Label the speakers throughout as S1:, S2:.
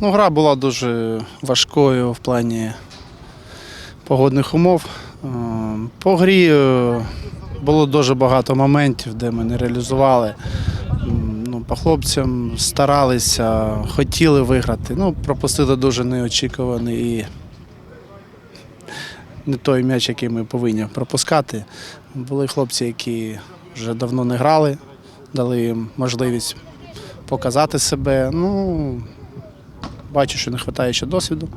S1: Ну, гра була дуже важкою в плані погодних умов. Е, По грі е, було дуже багато моментів, де ми не реалізували. Ну, по хлопцям старалися, хотіли виграти. Ну, пропустили дуже неочікуваний і не той м'яч, який ми повинні пропускати. Були хлопці, які вже давно не грали, дали їм можливість показати себе. Ну, бачу, що не вистачає ще досвіду.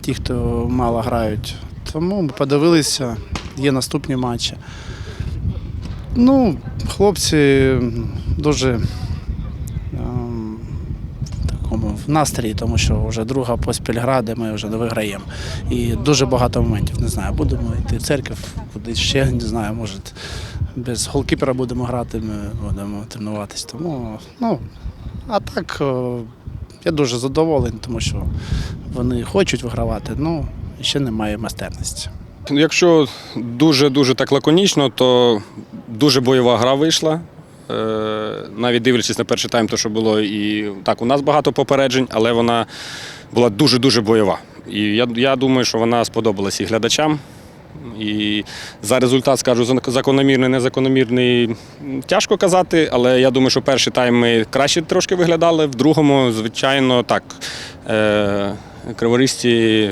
S1: Ті, хто мало грають. Тому ми подивилися, є наступні матчі. Ну, хлопці дуже ем, такому в настрої, тому що вже друга поспіль гра, де ми вже не виграємо. І дуже багато моментів. Не знаю, будемо йти в церкву, кудись ще, не знаю, може без голкіпера будемо грати, ми будемо тренуватись. Тому, ну, а так, е, я дуже задоволений, тому що вони хочуть вигравати, ну ще немає майстерності.
S2: Якщо дуже-дуже так лаконічно, то дуже бойова гра вийшла. Е, Навіть дивлячись на перший тайм, то що було і так, у нас багато попереджень, але вона була дуже-дуже бойова. І я, я думаю, що вона сподобалась і глядачам. І за результат скажу закономірний, незакономірний. Тяжко казати, але я думаю, що перший тайм ми краще трошки виглядали. В другому, звичайно, так. Е, кривористі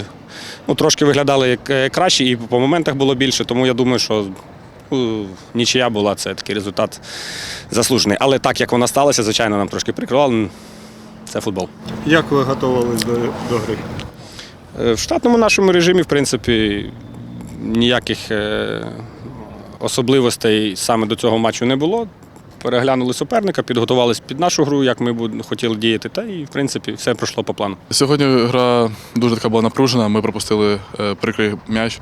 S2: ну, трошки виглядали е, краще, і по моментах було більше, тому я думаю, що ну, нічия була, це такий результат заслужений. Але так як вона сталася, звичайно, нам трошки прикривало. Це футбол.
S3: Як ви готувалися до, до гри?
S2: Е, В штатному нашому режимі, в принципі, ніяких е, особливостей саме до цього матчу не було. Переглянули суперника, підготувалися під нашу гру, як ми хотіли діяти, та і в принципі все пройшло по плану.
S4: Сьогодні гра дуже така була напружена. Ми пропустили е, прикрий м'яч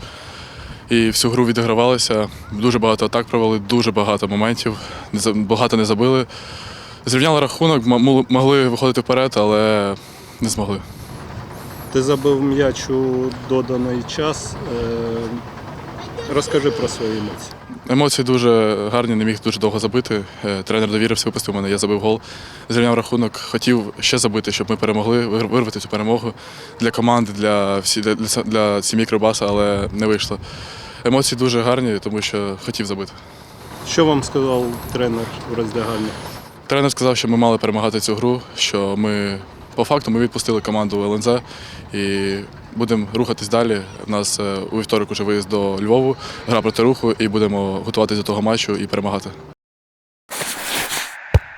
S4: і всю гру відігравалися. Дуже багато атак провели, дуже багато моментів, багато не забили. Зрівняли рахунок, могли виходити вперед, але не змогли.
S3: Ти забив м'яч у доданий час. Розкажи про свої емоції.
S4: Емоції дуже гарні, не міг дуже довго забити. Е, Тренер довірився, випустив мене, я забив гол. Зрівняв рахунок, хотів ще забити, щоб ми перемогли, вирвати цю перемогу для команди, для, всі, для, для, сім'ї Кривбаса, але не вийшло. Емоції дуже гарні, тому що хотів забити.
S3: Що вам сказав тренер в роздягальні?
S4: Тренер сказав, що ми мали перемагати цю гру, що ми по факту ми відпустили команду ЛНЗ і будемо рухатись далі. У нас е, у вівторок уже виїзд до Львову, гра проти руху, і будемо готуватися до того матчу і перемагати.